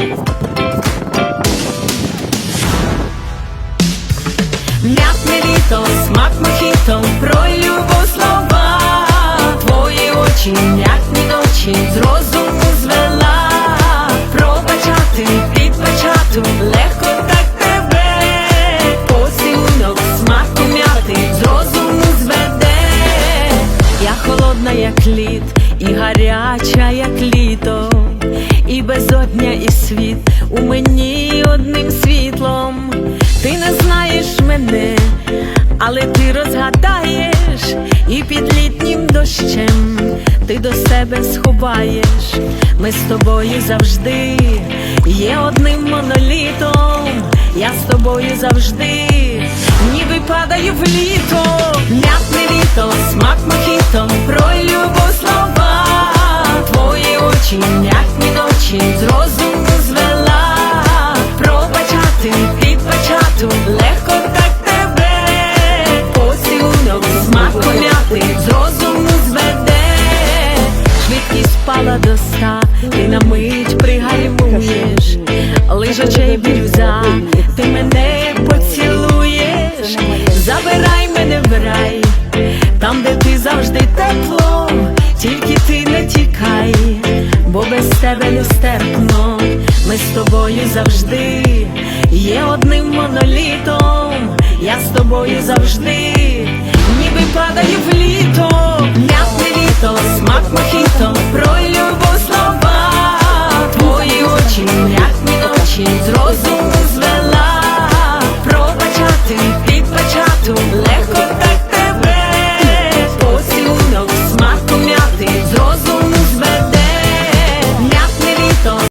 М'ятне літо, смак мохіто, про любов слова, твої очі, м'ятні ночі, з розуму звела, пробачати, підбачати, легко так тебе, поцілунок, смак м'яти, з розуму зведе, я холодна, як лід, і гаряча, як літо і і світ у мені одним світлом. Ти не знаєш мене, але ти розгадаєш, і під літнім дощем ти до себе сховаєш. Ми з тобою завжди є одним монолітом. Я з тобою завжди, ніби падаю в літо, швидкість до ста, ти на мить пригальмуєш, лиш очей бірюза, ти мене поцілуєш, забирай мене в рай, там, де ти завжди тепло, тільки ти не тікай, бо без тебе не стерпно, ми з тобою завжди є одним монолітом, я з тобою завжди